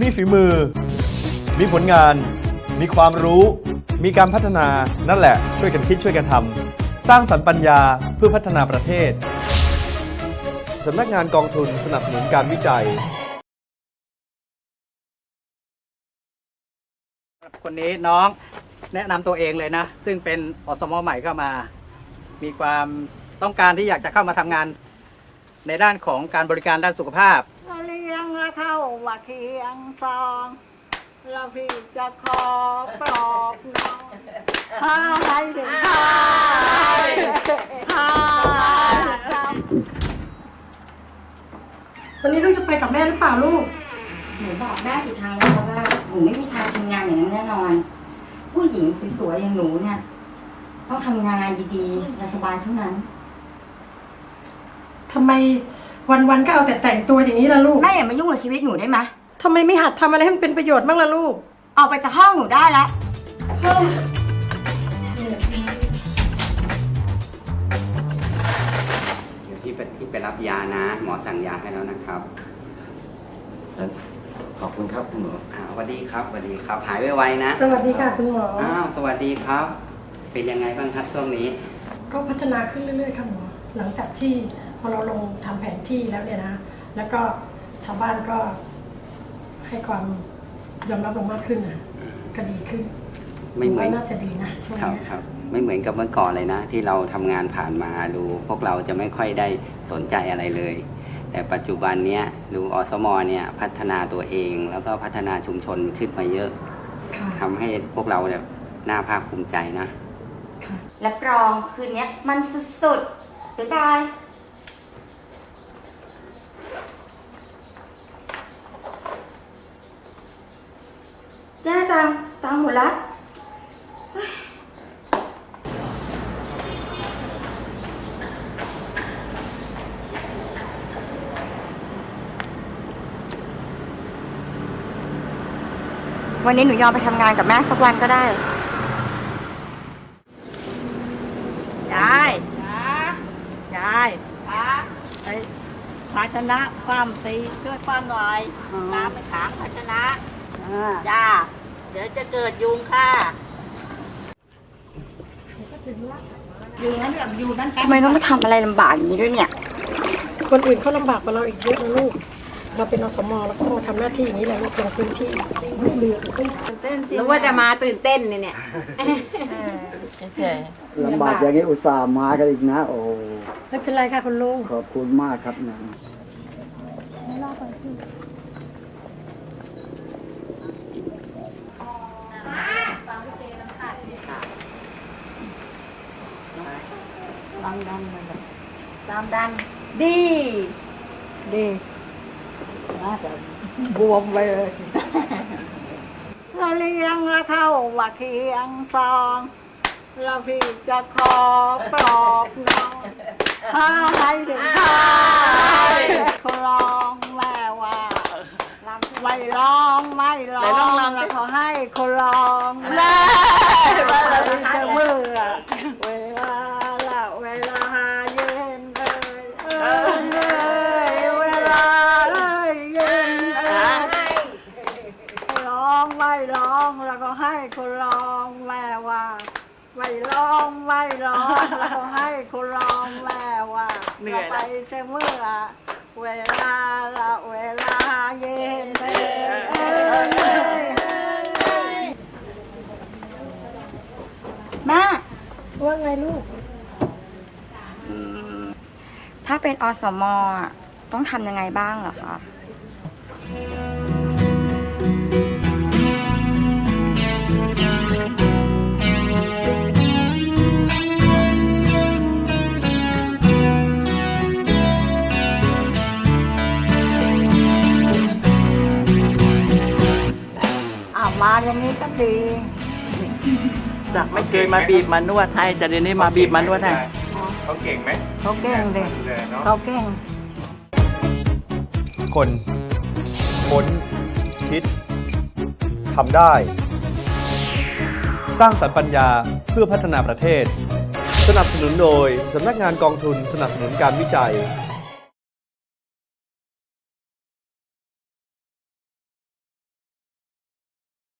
มีฝีมือ มีผลงาน มีความรู้ มีการพัฒนา นั่นแหละ ช่วยกันคิดช่วยกันทำ สร้างสรรค์ปัญญาเพื่อพัฒนาประเทศ สำนักงานกองทุนสนับสนุนการวิจัย คนนี้น้องแนะนำตัวเองเลยนะ ซึ่งเป็นอสมใหม่เข้ามา มีความต้องการที่อยากจะเข้ามาทำงานในด้านของการบริการด้านสุขภาพ เข้าเคียงซองเราพี่จะขอปลอบน้องหาให้ถึงหายหายวันนี้ลูกจะไปกับแม่หรือเปล่าลูก หนูบอกแม่กี่ครั้งแล้วว่าหนูไม่มีทางทำงานอย่างนั้นแน่นอน ผู้หญิงสวยๆอย่างหนูเนี่ยต้องทำงานดีๆสบายๆเท่านั้น ทำไม วันๆก็เอาแต่แต่งตัวอย่างนี้ล่ะลูกแม่อย่ามายุ่งกับชีวิตหนูได้ไหมทำไมไม่หัดทำอะไรให้มันเป็นประโยชน์บ้างล่ะลูก ออกไปจากห้องหนูได้แล้ว เดี๋ยวพี่ไปพี่ไปรับยานะ หมอสั่งยาให้แล้วนะครับขอบคุณครับคุณหมอ อ่าสวัสดีครับสวัสดีครับ หายไวๆนะสวัสดีค่ะคุณหมออ้าวสวัสดีครับ เป็นยังไงบ้างครับช่วงนี้ ก็พัฒนาขึ้นเรื่อยๆค่ะหมอหลังจากที่ พอเราลงทำแผนที่แล้วเนี่ยนะ แล้วก็ชาวบ้านก็ให้ความยอมรับเรามากขึ้นนะก็ดีขึ้น ไม่เหมือนว่าน่าจะดีนะช่วงครับนี้ครับ ไม่เหมือนกับเมื่อก่อนเลยนะ ที่เราทำงานผ่านมาดู พวกเราจะไม่ค่อยได้สนใจอะไรเลย แต่ปัจจุบันเนี้ยดูอสมเนี่ยพัฒนาตัวเอง แล้วก็พัฒนาชุมชนขึ้นมาเยอะค่ะทำให้พวกเราเนี่ยน่าภาคภูมิใจนะค่ะรับรองคืนนี้มันสุดๆบ๊ายบาย แจ้จังตามหมดละเฮ้ยวันนี้หนูยอมไปทำงานกับแม่สักวันก็ได้ยายยายไปภาชนะความตีช่วยความหน่อยน้ำไปถางภาชนะจ้าเดี๋ยวจะเกิดยุงค่ะยุงนั้นแบบยุงนั้นทำไมต้องมาทำอะไรลำบากอย่างนี้ด้วยเนี่ย คนอื่นเขาลำบากกว่าเราอีกเยอะนะลูก เราเป็นอสมเราก็ต้องมาทำหน้าที่อย่างนี้แหละลูกลงพื้นที่ไม่เรือขึ้นรู้ว่าจะมาตื่นเต้นเนี่ยลำบากอย่างนี้อุตส่าห์มากันอีกนะ โอ้ไม่เป็นไรค่ะคุณลุงขอบคุณมากครับนะ ดังดังดังดังดีดีน่าจะบวมไปเลยเราเลี้ยงและเข้ามาเคียงซองเราพี่จะขอปลอบน้องหาให้ถึงหายขอร้องแม่ว่าไม่ร้องไม่ร้องแล้วขอให้คนร้องแม่จะเมื่อเวลาละเวลาเย็นเอ้ยเอ้ยเอ้ยเวลาเอ้ยเย็นเอ้ย ร้องไม่ร้องแล้วก็ให้ คนร้องแม่ว่าไม่ร้องไม่ร้องแล้วก็ให้คนร้องแม่ว่าเหนื่อยไปเสเมื่อเวลาละเวลาเย็นเอ้ยเอ้ยเอ้ยเอ้ยแม่ว่าไงลูก ถ้าเป็นอสมอะต้องทำยังไงบ้างเหรอคะอ้ อย่างนี้ก็ดีจากไม่เคยมาบีบมานวดให้จะเดี๋ยวนี้มาบีบมานวดให้เขาเก่งไหมเขาเก่งเด็กเขาเก่ง คนค้นคิดทำได้ สร้างสรรค์ปัญญาเพื่อพัฒนาประเทศ สนับสนุนโดยสำนักงานกองทุนสนับสนุนการวิจัย